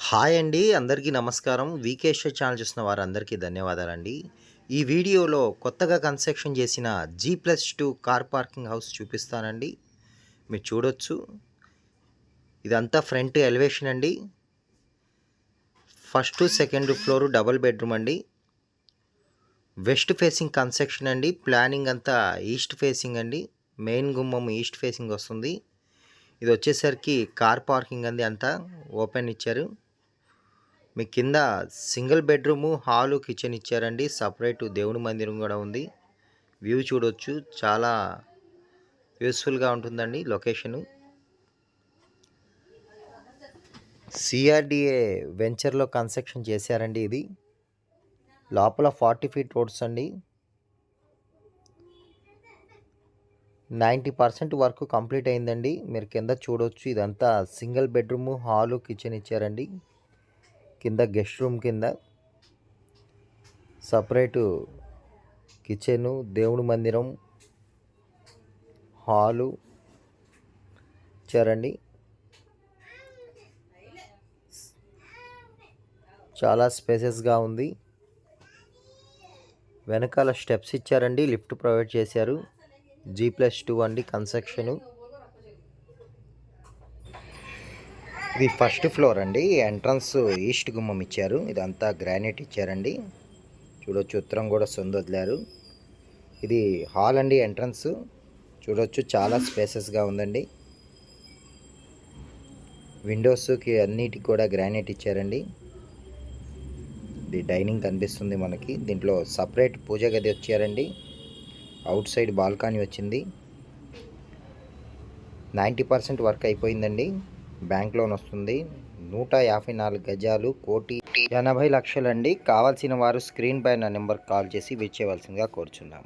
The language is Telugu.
హాయ్ అండి అందరికీ నమస్కారం. వికేశ్వర్ ఛానల్ చూసిన వారందరికీ ధన్యవాదాలండి. ఈ వీడియోలో కొత్తగా కన్స్ట్రక్షన్ చేసిన G plus two car parking house చూపిస్తానండి. మీరు చూడొచ్చు. ఇదంతా ఫ్రంట్ ఎలివేషన్ అండి. First second floor double bedroom అండి. వెస్ట్ ఫేసింగ్ కన్స్ట్రక్షన్ అండి. ప్లానింగ్ అంతా ఈస్ట్ ఫేసింగ్ అండి. మెయిన్ గుమ్మం ఈస్ట్ ఫేసింగ్ వస్తుంది. ఇది వచ్చేసరికి కార్ పార్కింగ్ అంది అంతా. ఓపెన్ ఇచ్చారు. మీ కింద సింగిల్ బెడ్రూము హాలు కిచెన్ ఇచ్చారండి. సపరేట్ దేవుని మందిరం కూడా ఉంది. వ్యూ చూడొచ్చు. చాలా యూస్ఫుల్గా ఉంటుందండి లొకేషను. సిఆర్డిఏ వెంచర్లో కన్స్ట్రక్షన్ చేశారండి ఇది. లోపల ఫార్టీ ఫీట్ రోడ్స్ అండి. నైంటీ పర్సెంట్ వర్క్ కంప్లీట్ అయిందండి. మీరు కింద చూడొచ్చు. ఇదంతా సింగిల్ బెడ్రూము హాలు కిచెన్ ఇచ్చారండి. కింద గెస్ట్ రూమ్ కింద సపరేటు కిచెను దేవుడి మందిరం హాలు ఇచ్చారండి చాలా స్పేసెస్గా ఉంది. వెనకాల స్టెప్స్ ఇచ్చారండి లిఫ్ట్ ప్రొవైడ్ చేశారు. జీ ప్లస్ టూ అండి కన్స్ట్రక్షను. ఇది ఫస్ట్ ఫ్లోర్ అండి. ఎంట్రన్స్ ఈస్ట్ గుమ్మం ఇచ్చారు. ఇదంతా గ్రానైట్ ఇచ్చారండి. చూడొచ్చు ఉత్తరం కూడా సొంత వదిలారు. ఇది హాల్ అండి ఎంట్రన్స్. చూడొచ్చు చాలా స్పేసెస్గా ఉందండి. విండోస్కి అన్నిటికి కూడా గ్రానైట్ ఇచ్చారండి. ఇది డైనింగ్ కనిపిస్తుంది మనకి. దీంట్లో సపరేట్ పూజ గది వచ్చారండి. అవుట్ సైడ్ బాల్కనీ వచ్చింది. నైంటీ పర్సెంట్ వర్క్ అయిపోయిందండి. బ్యాంక్ లోన్ వస్తుంది. నూట యాభై నాలుగు గజాలు కోటి ఎనభై లక్షలండి. కావాల్సిన వారు స్క్రీన్ పైన నెంబర్ కాల్ చేసి విచ్చేయవలసిందిగా కోరుచున్నాం